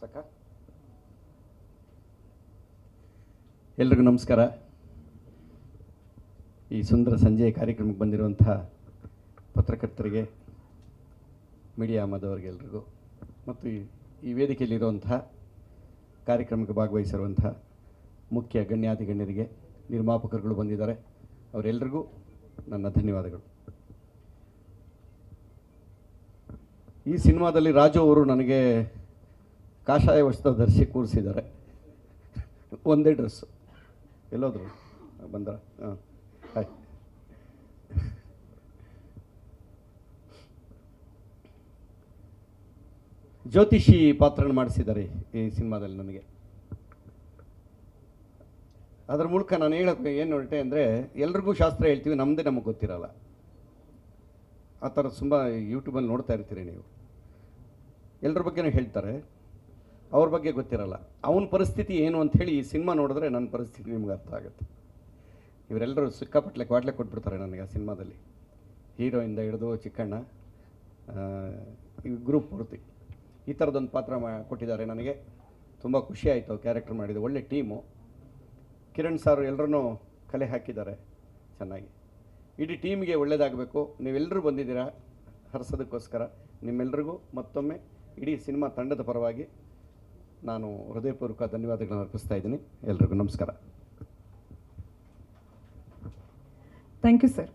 ಸಾಕ? ಎಲ್ರಿಗೂ ನಮಸ್ಕಾರ. ಈ ಸುಂದರ ಸಂಜೆಯ ಕಾರ್ಯಕ್ರಮಕ್ಕೆ ಬಂದಿರುವಂಥ ಪತ್ರಕರ್ತರಿಗೆ, ಮೀಡಿಯಾ ಮಾದವರಿಗೆಲ್ರಿಗೂ ಮತ್ತು ಈ- ಈ ವೇದಿಕೆಯಲ್ಲಿರುವಂತಹ ಕಾರ್ಯಕ್ರಮಕ್ಕೆ ಭಾಗವಹಿಸಿರುವಂಥ ಮುಖ್ಯ ಗಣ್ಯಾತಿ ಗಣ್ಯರಿಗೆ ನಿರ್ಮಾಪಕರುಗಳು ಬಂದಿದ್ದಾರೆ. ಅವರೆಲ್ಲರಿಗೂ ನನ್ನ ಧನ್ಯವಾದಗಳು. ಈ ಸಿನಿಮಾದಲ್ಲಿ ರಾಜು ಅವರು ನನಗೆ ಕಾಷಾಯ ವಸ್ತ್ರ ಧರಿಸಿ ಕೂರಿಸಿದ್ದಾರೆ. ಒಂದೇ ಡ್ರೆಸ್ಸು ಎಲ್ಲೋದ್ರು? ಬಂದ್ರ? ಹಾಂ ಹಾಯ್. ಜ್ಯೋತಿಷಿ ಪಾತ್ರನ ಮಾಡಿಸಿದ್ದಾರೆ ಈ ಸಿನಿಮಾದಲ್ಲಿ ನನಗೆ. ಅದರ ಮೂಲಕ ನಾನು ಹೇಳೋಕ್ಕೆ ಏನು ಹೊರಟೆ ಅಂದರೆ, ಎಲ್ರಿಗೂ ಶಾಸ್ತ್ರ ಹೇಳ್ತೀವಿ ನಮ್ಮದೇ ನಮಗೆ ಗೊತ್ತಿರಲ್ಲ. ಆ ಥರ ತುಂಬ ಯೂಟ್ಯೂಬಲ್ಲಿ ನೋಡ್ತಾ ಇರ್ತೀರಿ ನೀವು. ಎಲ್ಲರ ಬಗ್ಗೆನೂ ಹೇಳ್ತಾರೆ. ಅವ್ರ ಬಗ್ಗೆ ಗೊತ್ತಿರಲ್ಲ. ಅವನ ಪರಿಸ್ಥಿತಿ ಏನು ಅಂಥೇಳಿ ಈ ಸಿನಿಮಾ ನೋಡಿದ್ರೆ ನನ್ನ ಪರಿಸ್ಥಿತಿ ನಿಮ್ಗೆ ಅರ್ಥ ಆಗುತ್ತೆ. ಇವರೆಲ್ಲರೂ ಸಿಕ್ಕಾಪಟ್ಲೆ ಕ್ವಾಟ್ಲೆ ಕೊಟ್ಬಿಡ್ತಾರೆ ನನಗೆ ಆ ಸಿನಿಮಾದಲ್ಲಿ. ಹೀರೋಯಿಂದ ಹಿಡಿದು ಚಿಕ್ಕಣ್ಣ ಗ್ರೂಪ್ ಪೂರ್ತಿ. ಈ ಥರದೊಂದು ಪಾತ್ರ ಮಾ, ಕೊಟ್ಟಿದ್ದಾರೆ ನನಗೆ. ತುಂಬ ಖುಷಿ ಆಯಿತು ಕ್ಯಾರೆಕ್ಟರ್ ಮಾಡಿದ್ದು. ಒಳ್ಳೆ ಟೀಮು. ಕಿರಣ್ ಸಾರು ಎಲ್ಲರನ್ನೂ ಕಲೆ ಹಾಕಿದ್ದಾರೆ ಚೆನ್ನಾಗಿ. ಇಡೀ ಟೀಮ್ಗೆ ಒಳ್ಳೆಯದಾಗಬೇಕು ನೀವೆಲ್ಲರೂ ಬಂದಿದ್ದೀರಾ ಹರಿಸೋದಕ್ಕೋಸ್ಕರ. ನಿಮ್ಮೆಲ್ಲರಿಗೂ ಮತ್ತೊಮ್ಮೆ ಇಡೀ ಸಿನಿಮಾ ತಂಡದ ಪರವಾಗಿ ನಾನು ಹೃದಯಪೂರ್ವಕ ಧನ್ಯವಾದಗಳನ್ನು ಅರ್ಪಿಸ್ತಾ ಇದ್ದೀನಿ. ಎಲ್ರಿಗೂ ನಮಸ್ಕಾರ. Thank you sir